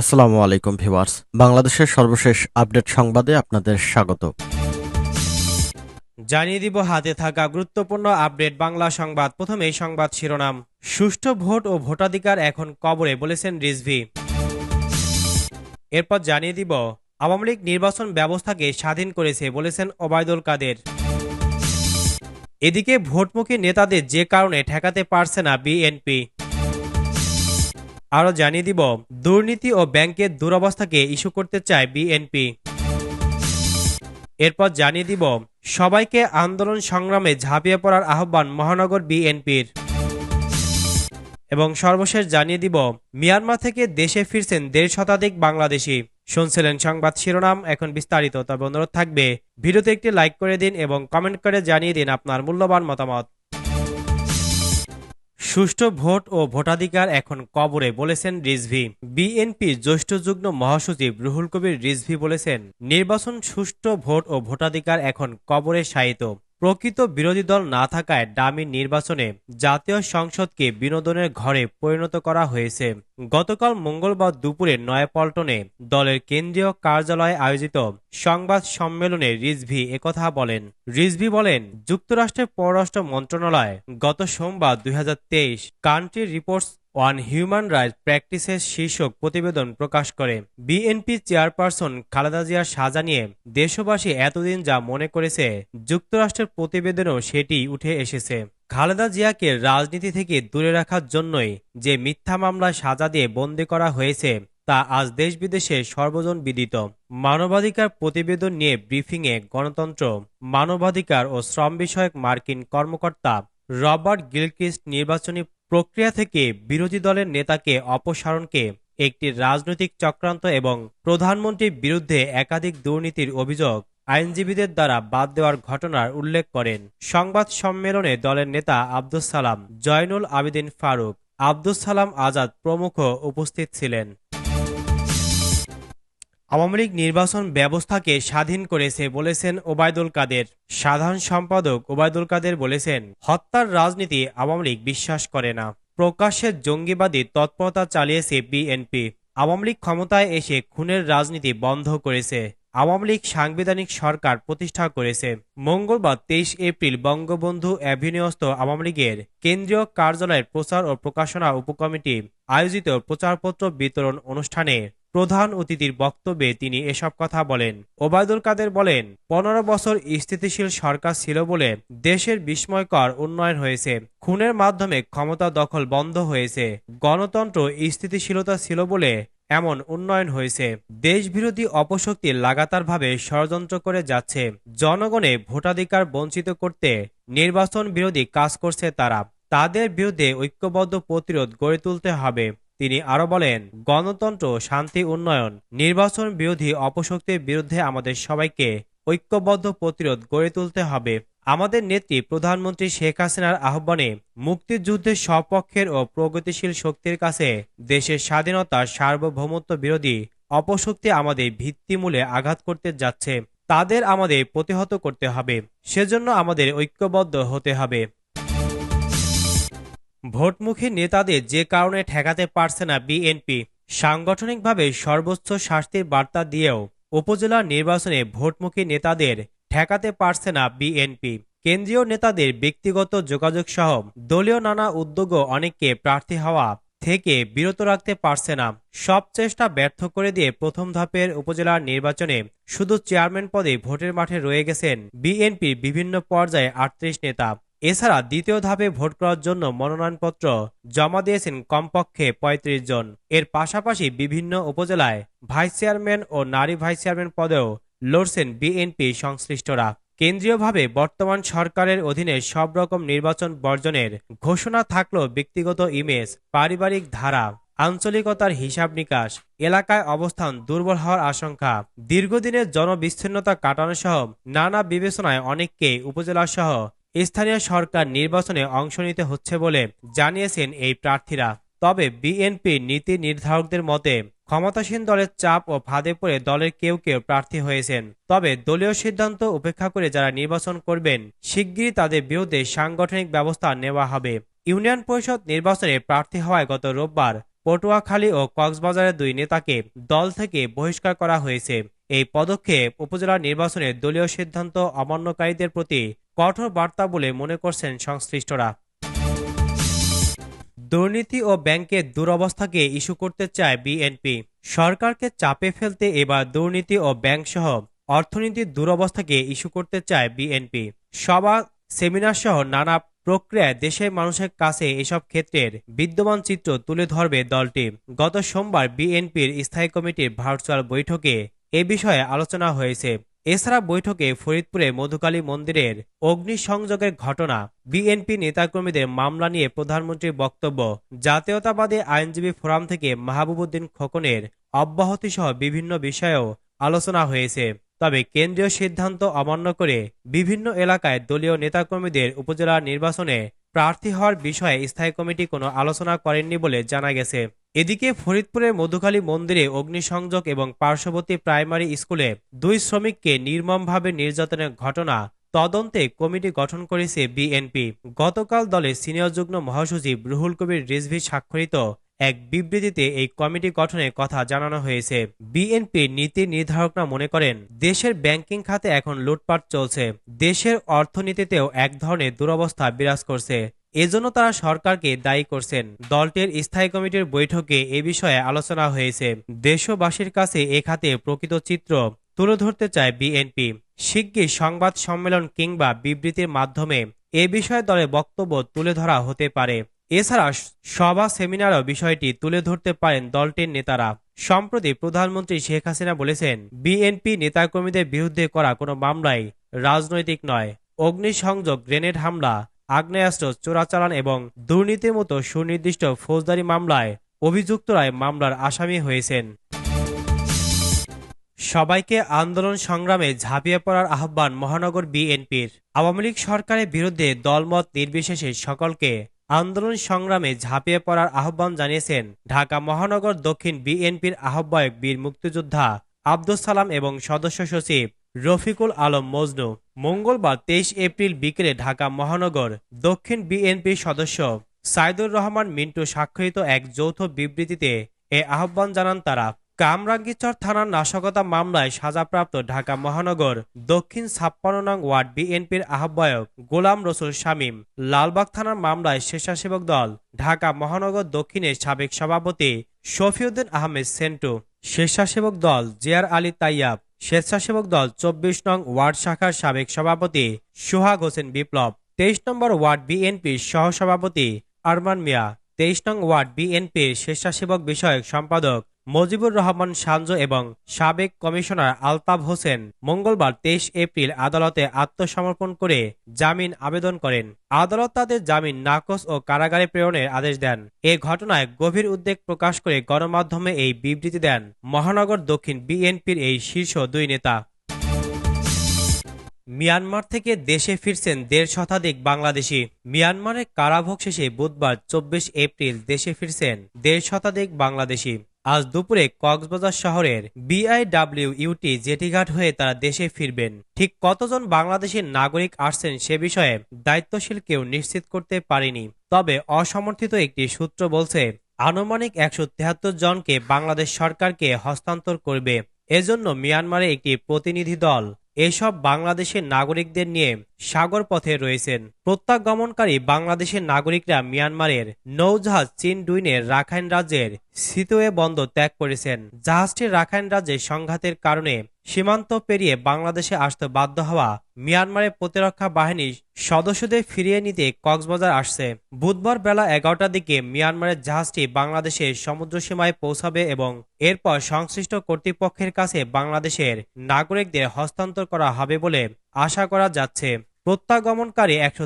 আসসালামু আলাইকুম ভিউয়ার্স। বাংলাদেশের সর্বশেষ আপডেট সংবাদে আপনাদের স্বাগত। জানিয়ে দিব হাতে থাকা গুরুত্বপূর্ণ আপডেট বাংলা সংবাদ। প্রথমে সংবাদ শিরোনাম, সুষ্ঠু ভোট ও ভোটাধিকার এখন কবরে বলেছেন রিজভি। এরপর জানিয়ে দিব, আওয়ামী লীগ নির্বাচন ব্যবস্থাকে স্বাধীন করেছে বলেছেন ওবায়দুল কাদের। এদিকে ভোটমুখী নেতাদের যে কারণে ঠেকাতে পারছে না বিএনপি। আরও জানিয়ে দিব, দুর্নীতি ও ব্যাংকের দুরবস্থাকে ইস্যু করতে চায় বিএনপি। এরপর জানিয়ে দিব, সবাইকে আন্দোলন সংগ্রামে ঝাঁপিয়ে পড়ার আহ্বান মহানগর বিএনপির। এবং সর্বশেষ জানিয়ে দিব, মিয়ানমার থেকে দেশে ফিরছেন দেড় শতাধিক বাংলাদেশি। শুনছিলেন সংবাদ শিরোনাম, এখন বিস্তারিত, তবে অনুরোধ থাকবে, ভিডিওতে একটি লাইক করে দিন এবং কমেন্ট করে জানিয়ে দিন আপনার মূল্যবান মতামত। সুষ্ঠু ভোট ও ভোটাধিকার এখন কবরে বলেছেন রিজভি। বিএনপি জ্যৈষ্ঠ যুগ্ম মহাসচিব রুহুল কবির রিজভি বলেছেন, নির্বাচন সুষ্ঠু ভোট ও ভোটাধিকার এখন কবরে শায়িত। প্রকৃত বিরোধী দল না থাকায় ডামি নির্বাচনে জাতীয় সংসদকে বিনোদনের ঘরে পরিণত করা হয়েছে। গতকাল মঙ্গলবার দুপুরে নয়াপল্টনে দলের কেন্দ্রীয় কার্যালয়ে আয়োজিত সংবাদ সম্মেলনে রিজভি একথা বলেন। রিজভি বলেন, যুক্তরাষ্ট্রের পররাষ্ট্র মন্ত্রণালয় গত সোমবার দুই হাজার তেইশ country reports on human rights প্র্যাকটিসের শীর্ষক প্রতিবেদন প্রকাশ করে। বিএনপি চেয়ারপারসন খালেদা জিয়ার সাজা নিয়ে দেশবাসী এতদিন যা মনে করেছে, যুক্তরাষ্ট্রের প্রতিবেদনেও সেটি উঠে এসেছে। খালেদা জিয়াকে রাজনীতি থেকে দূরে রাখার জন্যই যে মিথ্যা মামলায় সাজা দিয়ে বন্দী করা হয়েছে, তা আজ দেশ বিদেশে সর্বজন বিদিত। মানবাধিকার প্রতিবেদন নিয়ে ব্রিফিংয়ে গণতন্ত্র, মানবাধিকার ও শ্রম বিষয়ক মার্কিন কর্মকর্তা রবার্ট গিলক্রিস্ট নির্বাচনী প্রক্রিয়া থেকে বিরোধী দলের নেতাকে অপসারণকে একটি রাজনৈতিক চক্রান্ত এবং প্রধানমন্ত্রীর বিরুদ্ধে একাধিক দুর্নীতির অভিযোগ আইনজীবীদের দ্বারা বাদ দেওয়ার ঘটনার উল্লেখ করেন। সংবাদ সম্মেলনে দলের নেতা আব্দুস সালাম, জয়নুল আবেদিন ফারুক, আব্দুস সালাম আজাদ প্রমুখ উপস্থিত ছিলেন। আওয়ামী লীগ নির্বাচন ব্যবস্থাকে স্বাধীন করেছে বলেছেন ওবায়দুল কাদের। সাধারণ সম্পাদক ওবায়দুল কাদের বলেছেন, হত্যার রাজনীতি আওয়ামী লীগ বিশ্বাস করে না। প্রকাশ্যে জঙ্গিবাদী তৎপরতা চালিয়েছে বিএনপি। আওয়ামী লীগ ক্ষমতায় এসে খুনের রাজনীতি বন্ধ করেছে। আওয়ামী লীগ সাংবিধানিক সরকার প্রতিষ্ঠা করেছে। মঙ্গলবার তেইশ এপ্রিল বঙ্গবন্ধু অ্যাভিনিউস্থ আওয়ামী লীগের কেন্দ্রীয় কার্যালয়ের প্রচার ও প্রকাশনা উপকমিটি আয়োজিত প্রচারপত্র বিতরণ অনুষ্ঠানে প্রধান অতিথির বক্তব্যে তিনি এসব কথা বলেন। ওবায়দুল কাদের বলেন, পনেরো বছর স্থিতিশীল সরকার ছিল বলে দেশের বিস্ময়কর উন্নয়ন হয়েছে। খুনের মাধ্যমে ক্ষমতা দখল বন্ধ হয়েছে। গণতন্ত্র স্থিতিশীলতা ছিল বলে এমন উন্নয়ন হয়েছে। দেশবিরোধী অপশক্তি লাগাতারভাবে ষড়যন্ত্র করে যাচ্ছে। জনগণে ভোটাধিকার বঞ্চিত করতে নির্বাচন বিরোধী কাজ করছে তারা। তাদের বিরুদ্ধে ঐক্যবদ্ধ প্রতিরোধ গড়ে তুলতে হবে। তিনি আরও বলেন, গণতন্ত্র, শান্তি, উন্নয়ন, নির্বাচন বিরোধী অপশক্তির বিরুদ্ধে আমাদের সবাইকে ঐক্যবদ্ধ প্রতিরোধ গড়ে তুলতে হবে। আমাদের নেত্রী প্রধানমন্ত্রী শেখ হাসিনার আহ্বানে মুক্তিযুদ্ধের সপক্ষের ও প্রগতিশীল শক্তির কাছে দেশের স্বাধীনতা সার্বভৌমত্ব বিরোধী অপশক্তি আমাদের ভিত্তিমূলে আঘাত করতে যাচ্ছে। তাদের আমাদের প্রতিহত করতে হবে। সেজন্য আমাদের ঐক্যবদ্ধ হতে হবে। ভোটমুখী নেতাদের যে কারণে ঠেকাতে পারছে না বিএনপি, সাংগঠনিকভাবে সর্বোচ্চ শাস্তির বার্তা দিয়েও উপজেলা নির্বাচনে ভোটমুখী নেতাদের ঠেকাতে পারছে না বিএনপি। কেন্দ্রীয় নেতাদের ব্যক্তিগত যোগাযোগ সহ দলীয় নানা উদ্যোগও অনেককে প্রার্থী হওয়া থেকে বিরত রাখতে পারছে না। সব চেষ্টা ব্যর্থ করে দিয়ে প্রথম ধাপের উপজেলা নির্বাচনে শুধু চেয়ারম্যান পদে ভোটের মাঠে রয়ে গেছেন বিএনপির বিভিন্ন পর্যায়ে আটত্রিশ নেতা। এছাড়া দ্বিতীয় ধাপে ভোট করার জন্য মনোনয়নপত্র জমা দিয়েছেন কমপক্ষে ৩৫ জন। এর পাশাপাশি বিভিন্ন উপজেলায় ভাইস চেয়ারম্যান ও নারী ভাইস চেয়ারম্যান পদেও লড়ছেন বিএনপি সংশ্লিষ্টরা। কেন্দ্রীয়ভাবে বর্তমান সরকারের অধীনে সব রকম নির্বাচন বর্জনের ঘোষণা থাকলেও ব্যক্তিগত ইমেজ, পারিবারিক ধারা, আঞ্চলিকতার হিসাব নিকাশ, এলাকায় অবস্থান দুর্বল হওয়ার আশঙ্কা, দীর্ঘদিনের জনবিচ্ছিন্নতা কাটানো সহ নানা বিবেচনায় অনেককে উপজেলা সহ স্থানীয় সরকার নির্বাচনে অংশ নিতে হচ্ছে বলে জানিয়েছেন এই প্রার্থীরা। তবে বিএনপি নীতি নির্ধারকদের মতে ক্ষমতাসীন দলের চাপ ও ফাঁদে পড়ে দলের কেউ কেউ প্রার্থী হয়েছেন। তবে দলীয় সিদ্ধান্ত উপেক্ষা করে যারা নির্বাচন করবেন, শিগগিরই তাদের বিরুদ্ধে সাংগঠনিক ব্যবস্থা নেওয়া হবে। ইউনিয়ন পরিষদ নির্বাচনে প্রার্থী হওয়ায় গত রোববার পটুয়াখালী ও কক্সবাজারের দুই নেতাকে দল থেকে বহিষ্কার করা হয়েছে। এই পদক্ষেপ উপজেলা নির্বাচনে দলীয় সিদ্ধান্ত অমান্যকারীদের প্রতি কঠোর বার্তা বলে মনে করছেন সংশ্লিষ্টরা। দুর্নীতি ও ব্যাংকের দুরবস্থাকে ইস্যু করতে চায় বিএনপি। সরকারকে চাপে ফেলতে এবার দুর্নীতি ও ব্যাংক সহ অর্থনীতির দুরবস্থাকে ইস্যু করতে চায় বিএনপি। সভা, সেমিনার সহ নানা প্রক্রিয়ায় দেশের মানুষের কাছে এসব ক্ষেত্রের বিদ্যমান চিত্র তুলে ধরবে দলটি। গত সোমবার বিএনপির স্থায়ী কমিটির ভার্চুয়াল বৈঠকে এ বিষয়ে আলোচনা হয়েছে। এছাড়া বৈঠকে ফরিদপুরে মধুকালী মন্দিরের অগ্নিসংযোগের ঘটনা, বিএনপি নেতাকর্মীদের মামলা নিয়ে প্রধানমন্ত্রীর বক্তব্য, জাতীয়তাবাদী আইনজীবী ফোরাম থেকে মাহবুবুদ্দিন খোকনের অব্যাহতি সহ বিভিন্ন বিষয়েও আলোচনা হয়েছে। তবে কেন্দ্রীয় সিদ্ধান্ত অমান্য করে বিভিন্ন এলাকায় দলীয় নেতাকর্মীদের উপজেলা নির্বাচনে প্রার্থী হওয়ার বিষয়ে স্থায়ী কমিটি কোনো আলোচনা করেননি বলে জানা গেছে। এদিকে ফরিদপুরের মধুখালী মন্দিরে অগ্নিসংযোগ এবং পার্শ্ববর্তী প্রাইমারি স্কুলে দুই শ্রমিককে নির্মমভাবে নির্যাতনের ঘটনা তদন্তে কমিটি গঠন করেছে বিএনপি। গতকাল দলের সিনিয়র যুগ্ম মহাসচিব রুহুল কবির রিজভি স্বাক্ষরিত এক বিবৃতিতে এই কমিটি গঠনের কথা জানানো হয়েছে। বিএনপির নীতি নির্ধারকরা মনে করেন, দেশের ব্যাংকিং খাতে এখন লুটপাট চলছে। দেশের অর্থনীতিতেও এক ধরনের দুরবস্থা বিরাজ করছে। এজন্য তারা সরকারকে দায়ী করছেন। দলটির স্থায়ী কমিটির বৈঠকে এ বিষয়ে আলোচনা হয়েছে। দেশবাসীর কাছে এ খাতে প্রকৃত চিত্র তুলে ধরতে চায় বিএনপি। শিগগির সংবাদ সম্মেলন কিংবা বিবৃতির মাধ্যমে এ বিষয়ে দলের বক্তব্য তুলে ধরা হতে পারে। এছাড়া সভা সেমিনারও বিষয়টি তুলে ধরতে পারেন দলটির নেতারা। সম্প্রতি প্রধানমন্ত্রী শেখ হাসিনা বলেছেন, বিএনপি নেতাকর্মীদের বিরুদ্ধে করা কোনো মামলাই রাজনৈতিক নয়। অগ্নিসংযোগ, গ্রেনেড হামলা আগ্নেয়াস্ত্র, চোরাচালান এবং দুর্নীতির মতো সুনির্দিষ্ট ফৌজদারি মামলায় অভিযুক্তরাই মামলার আসামি হয়েছেন। সবাইকে আন্দোলন সংগ্রামে ঝাঁপিয়ে পড়ার আহ্বান মহানগর বিএনপির। আওয়ামী লীগ সরকারের বিরুদ্ধে দলমত নির্বিশেষে সকলকে আন্দোলন সংগ্রামে ঝাঁপিয়ে পড়ার আহ্বান জানিয়েছেন ঢাকা মহানগর দক্ষিণ বিএনপির আহ্বায়ক বীর মুক্তিযোদ্ধা আব্দুল সালাম এবং সদস্য সচিব রফিকুল আলম মজনু। মঙ্গলবার তেইশ এপ্রিল বিকেলে ঢাকা মহানগর দক্ষিণ বিএনপির সদস্য সাইদুর রহমান মিন্টু স্বাক্ষরিত এক যৌথ বিবৃতিতে এ আহ্বান জানান তারা। কামরাঙ্গীরচর থানার নাশকতা মামলায় সাজাপ্রাপ্ত ঢাকা মহানগর দক্ষিণ ছাপ্পান্ন নং ওয়ার্ড বিএনপির আহ্বায়ক গোলাম রসুল শামীম। লালবাগ থানার মামলায় স্বেচ্ছাসেবক দল ঢাকা মহানগর দক্ষিণের সাবেক সভাপতি শফিউদ্দিন আহমেদ সেন্টু। স্বেচ্ছাসেবক দল জিয়ার আলী তাইয়াব স্বেচ্ছাসেবক দল চব্বিশ নং ওয়ার্ড শাখার সাবেক সভাপতি সোহাগ হোসেন বিপ্লব, তেইশ নম্বর ওয়ার্ড বিএনপির সহসভাপতি আরমান মিয়া, তেইশ নং ওয়ার্ড বিএনপির স্বেচ্ছাসেবক বিষয়ক সম্পাদক মজিবুর রহমান সানজো এবং সাবেক কমিশনার আলতাব হোসেন মঙ্গলবার তেইশ এপ্রিল আদালতে আত্মসমর্পণ করে জামিন আবেদন করেন। আদালত তাদের জামিন নাকচ ও কারাগারে প্রেরণের আদেশ দেন। এ ঘটনায় গভীর উদ্বেগ প্রকাশ করে গণমাধ্যমে এই বিবৃতি দেন মহানগর দক্ষিণ বিএনপির এই শীর্ষ দুই নেতা। মিয়ানমার থেকে দেশে ফিরছেন দেড় শতাধিক বাংলাদেশি। মিয়ানমারের কারাভোগ শেষে বুধবার চব্বিশ এপ্রিল দেশে ফিরছেন দেড় শতাধিক বাংলাদেশি। আজ দুপুরে কক্সবাজার শহরের বিআইডব্লিউ ইউটি জেটিঘাট হয়ে তারা দেশে ফিরবেন। ঠিক কতজন বাংলাদেশের নাগরিক আসছেন সে বিষয়ে দায়িত্বশীল কেউ নিশ্চিত করতে পারেনি। তবে অসমর্থিত একটি সূত্র বলছে, আনুমানিক একশো তেহাত্তর জনকে বাংলাদেশ সরকারকে হস্তান্তর করবে। এজন্য মিয়ানমারে একটি প্রতিনিধি দল এসব বাংলাদেশের নাগরিকদের নিয়ে সাগর পথে রয়েছেন। প্রত্যাগমনকারী বাংলাদেশের নাগরিকরা মিয়ানমারের নৌজাহাজ চীন ডুইনের রাখাইন রাজ্যের সিতুয়ে বন্দর ত্যাগ করেছেন। জাহাজটি রাখাইন রাজ্যে সংঘাতের কারণে সীমান্ত পেরিয়ে বাংলাদেশে আসতে বাধ্য হওয়া মিয়ানমারের প্রতিরক্ষা বাহিনীর সদস্যদের ফিরিয়ে নিতে কক্সবাজার আসছে। বুধবার বেলা এগারোটার দিকে মিয়ানমারের জাহাজটি বাংলাদেশের সমুদ্র সীমায় পৌঁছাবে এবং এরপর সংশ্লিষ্ট কর্তৃপক্ষের কাছে বাংলাদেশের নাগরিকদের হস্তান্তর করা হবে বলে আশা করা যাচ্ছে। প্রত্যাগমনকারী একশো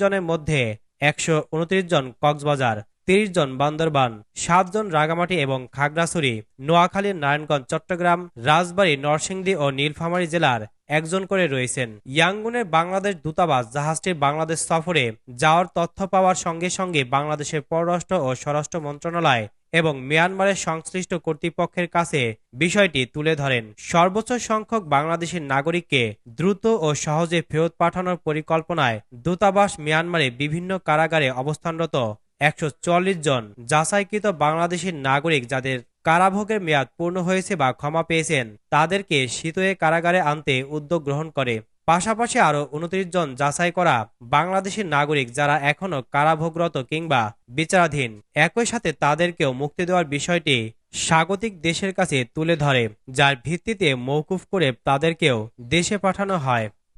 জনের মধ্যে একশো উনত্রিশ জন কক্সবাজার তিরিশ জন বান্দরবান, সাত জন রাগামাটি এবং খাগড়াছড়ি, নোয়াখালী, নারায়ণগঞ্জ, চট্টগ্রাম, রাজবাড়ী, নরসিংদী ও নীলফামারী জেলার একজন করে রয়েছেন। ইয়াঙ্গুনের বাংলাদেশ দূতাবাস জাহাজটির বাংলাদেশ সফরে যাওয়ার তথ্য পাওয়ার সঙ্গে সঙ্গে বাংলাদেশের পররাষ্ট্র ও স্বরাষ্ট্র মন্ত্রণালয় এবং মিয়ানমারের সংশ্লিষ্ট কর্তৃপক্ষের কাছে বিষয়টি তুলে ধরেন। সর্বোচ্চ সংখ্যক বাংলাদেশের নাগরিককে দ্রুত ও সহজে ফেরত পাঠানোর পরিকল্পনায় দূতাবাস মিয়ানমারে বিভিন্ন কারাগারে অবস্থানরত একশো জন যাচাইকৃত বাংলাদেশি নাগরিক যাদের কারাভোগের মেয়াদ পূর্ণ হয়েছে বা ক্ষমা পেয়েছেন, তাদেরকে শীতয়ে কারাগারে আনতে উদ্যোগ গ্রহণ করে। পাশাপাশি আরও উনত্রিশ জন যাচাই করা বাংলাদেশের নাগরিক যারা এখনও কারাভোগরত কিংবা বিচারাধীন, একই সাথে তাদেরকেও মুক্তি দেওয়ার বিষয়টি স্বাগতিক দেশের কাছে তুলে ধরে, যার ভিত্তিতে মৌকুফ করে তাদেরকেও দেশে পাঠানো হয়।